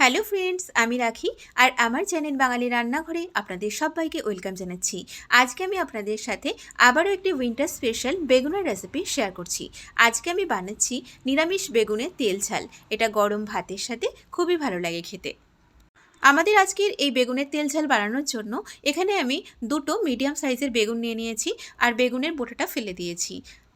Hello friends আমি রাখি। আর আমার চ্যানেল বাঙালি রান্নাঘরে আপনাদের সবাইকে ওয়েলকাম জানাচ্ছি। আজকে আমি আপনাদের সাথে আবারও একটি উইন্টার স্পেশাল বেগুনের রেসিপি শেয়ার করছি। আজকে আমি বানাচ্ছি নিরামিষ বেগুনের তেল ঝাল। এটা গরম ভাতের সাথে খুবই ভালো লাগে খেতে। আমাদের আজকের এই বেগুনের তেল ঝাল বানানোর জন্য এখানে আমি দুটো মিডিয়াম সাইজের বেগুন নিয়ে নিয়েছি আর বেগুনের বোটাটা ফেলে দিয়েছি।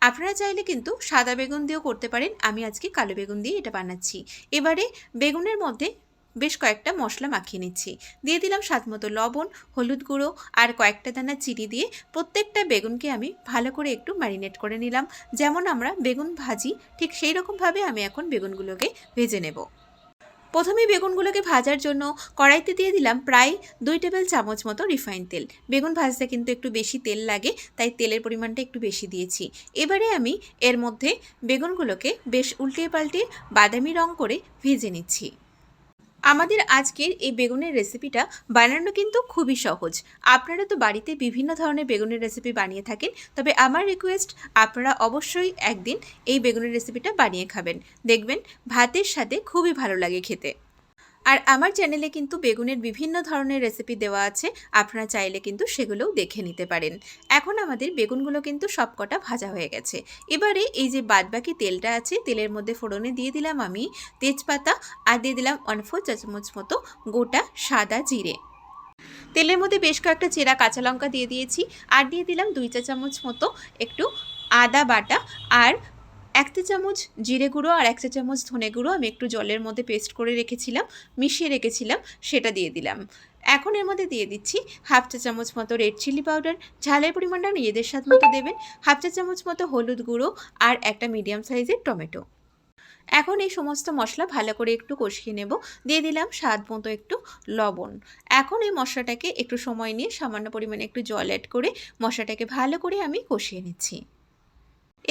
আপনারা চাইলে কিন্তু সাদা বেগুন দিয়েও করতে পারেন। আমি আজকে কালো বেগুন দিয়ে এটা বানাচ্ছি। এবারে বেগুনের মধ্যে বেশ কয়েকটা মশলা মাখিয়ে নিচ্ছি। দিয়ে দিলাম স্বাদ মতো লবণ, হলুদ গুঁড়ো আর কয়েকটা দানা চিনি দিয়ে প্রত্যেকটা বেগুনকে আমি ভালো করে একটু ম্যারিনেট করে নিলাম। যেমন আমরা বেগুন ভাজি, ঠিক সেই রকমভাবে আমি এখন বেগুনগুলোকে ভেজে নেব। প্রথমে বেগুনগুলোকে ভাজার জন্য কড়াইতে দিয়ে দিলাম প্রায় দুই টেবিল চামচ মতো রিফাইন তেল। বেগুন ভাজতে কিন্তু একটু বেশি তেল লাগে, তাই তেলের পরিমাণটা একটু বেশি দিয়েছি। এবারে আমি এর মধ্যে বেগুনগুলোকে বেশ উল্টে পাল্টে বাদামি রং করে ভেজে নিচ্ছি। আমাদের আজকের এই বেগুনের রেসিপিটা বানানো কিন্তু খুবই সহজ। আপনারা তো বাড়িতে বিভিন্ন ধরনের বেগুনের রেসিপি বানিয়ে থাকেন, তবে আমার রিকোয়েস্ট আপনারা অবশ্যই একদিন এই বেগুনের রেসিপিটা বানিয়ে খাবেন। দেখবেন, ভাতের সাথে খুবই ভালো লাগে খেতে। আর আমার চ্যানেলে কিন্তু বেগুনের বিভিন্ন ধরনের রেসিপি দেওয়া আছে, আপনারা চাইলে কিন্তু সেগুলোও দেখে নিতে পারেন। এখন আমাদের বেগুনগুলো কিন্তু সবকটা ভাজা হয়ে গেছে। এবারে এই যে বাদবাকি তেলটা আছে, তেলের মধ্যে ফোড়নে দিয়ে দিলাম আমি তেজপাতা আর দিয়ে দিলাম ওয়ান ফোর চামচ মতো গোটা সাদা জিরে। তেলের মধ্যে বেশ কয়েকটা চেরা কাঁচা লঙ্কা দিয়ে দিয়েছি, আর দিয়ে দিলাম দুই চা চামচ মতো একটু আদা বাটা আর এক চা চামচ জিরে গুঁড়ো আর এক চা চামচ ধনে গুঁড়ো আমি একটু জলের মধ্যে পেস্ট করে রেখেছিলাম, মিশিয়ে রেখেছিলাম, সেটা দিয়ে দিলাম। এখন এর মধ্যে দিয়ে দিচ্ছি হাফ চা চামচ মতো রেড চিলি পাউডার, ঝালের পরিমাণটা নিজেদের স্বাদ মতো দেবেন, হাফ চা চামচ মতো হলুদ গুঁড়ো আর একটা মিডিয়াম সাইজের টমেটো। এখন এই সমস্ত মশলা ভালো করে একটু কষিয়ে নেব, দিয়ে দিলাম স্বাদ মতো একটু লবণ। এখন এই মশলাটাকে একটু সময় নিয়ে সামান্য পরিমাণে একটু জল অ্যাড করে মশলাটাকে ভালো করে আমি কষিয়ে নিচ্ছি।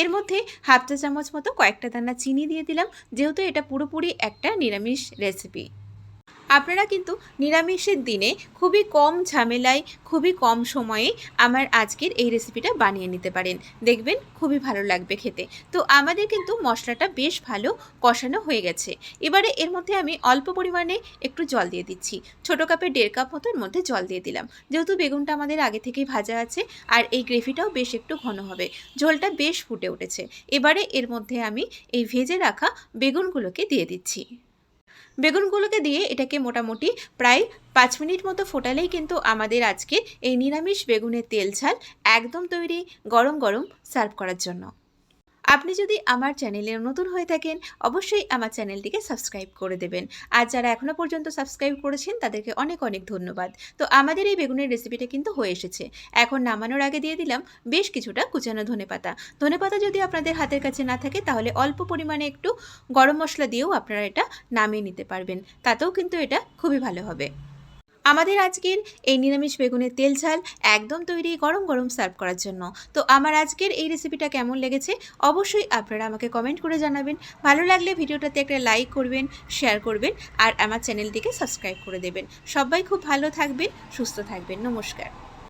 এর মধ্যে হাফ চা চামচ মতো কয়েকটা দানা চিনি দিয়ে দিলাম। যেহেতু এটা পুরোপুরি একটা নিরামিষ রেসিপি আপনারা কিন্তু নিরামিষের দিনে খুবই কম ঝামেলায়, খুবই কম সময়ে আমার আজকের এই রেসিপিটা বানিয়ে নিতে পারেন। দেখবেন খুবই ভালো লাগবে খেতে। তো আমাদের কিন্তু মশলাটা বেশ ভালো কষানো হয়ে গেছে। এবারে এর মধ্যে আমি অল্প পরিমাণে একটু জল দিয়ে দিচ্ছি। ছোটো কাপের দেড় কাপ মতো এর মধ্যে জল দিয়ে দিলাম। যেহেতু বেগুনটা আমাদের আগে থেকেই ভাজা আছে, আর এই গ্রেভিটাও বেশ একটু ঘন হবে। ঝোলটা বেশ ফুটে উঠেছে। এবারে এর মধ্যে আমি এই ভেজে রাখা বেগুনগুলোকে দিয়ে দিচ্ছি। বেগুনগুলোকে দিয়ে এটাকে মোটামুটি প্রায় পাঁচ মিনিট মতো ফোটালেই কিন্তু আমাদের আজকে এই নিরামিষ বেগুনের তেল ঝাল একদম তৈরি গরম গরম সার্ভ করার জন্য। আপনি যদি আমার চ্যানেলে নতুন হয়ে থাকেন, অবশ্যই আমার চ্যানেলটিকে সাবস্ক্রাইব করে দেবেন। আর যারা এখনও পর্যন্ত সাবস্ক্রাইব করেছেন, তাদেরকে অনেক অনেক ধন্যবাদ। তো আমাদের এই বেগুনের রেসিপিটা কিন্তু হয়ে এসেছে। এখন নামানোর আগে দিয়ে দিলাম বেশ কিছুটা কুচানো ধনেপাতা ধনেপাতা যদি আপনাদের হাতের কাছে না থাকে, তাহলে অল্প পরিমাণে একটু গরম মশলা দিয়েও আপনারা এটা নামিয়ে নিতে পারবেন। তাতেও কিন্তু এটা খুবই ভালো হবে। আমাদের আজকের এই নিরামিষ বেগুনের তেল ঝাল একদম তৈরি গরম গরম সার্ভ করার জন্য। তো আমার আজকের এই রেসিপিটা কেমন লেগেছে অবশ্যই আপনারা আমাকে কমেন্ট করে জানাবেন। ভালো লাগলে ভিডিওটাতে একটা লাইক করবেন শেয়ার করবেন আর আমার চ্যানেলটিকে সাবস্ক্রাইব করে দেবেন। সবাই খুব ভালো থাকবেন, সুস্থ থাকবেন। নমস্কার।